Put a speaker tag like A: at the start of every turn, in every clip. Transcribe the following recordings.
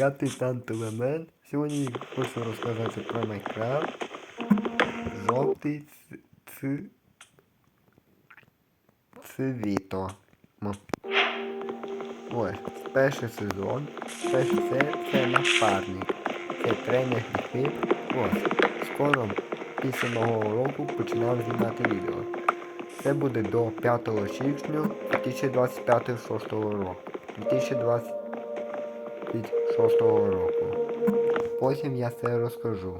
A: Я Титан Телемен. Сьогодні хочу розказати про Майнкрафт. Жовтий ц... цвіто. Ось, перший сезон. Перший це, це напарник. Це тренер гріхи. Ось. Скоро після нового року починав знімати відео. Це буде до 5 січня 2025 року. 2026 року. Потім я все розкажу.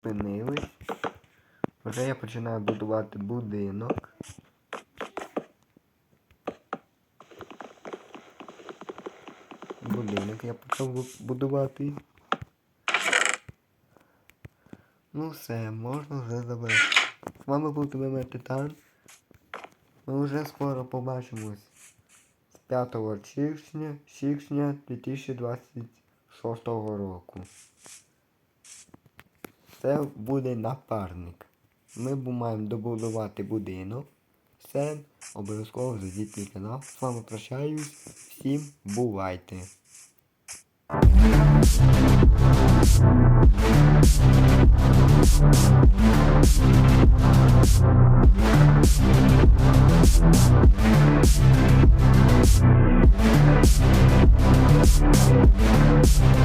A: Спинились. Вже я починаю будувати будинок. Будинок я почав будувати. Ну все, можна вже забрати. З вами був ТВМ Титан. Ми вже скоро побачимось з 5 січня, січня 2026 року. Це буде напарник. Ми маємо добудувати будинок. Все, обов'язково зайдіть мій канал. З вами прощаюсь. Всім бувайте! Thank you.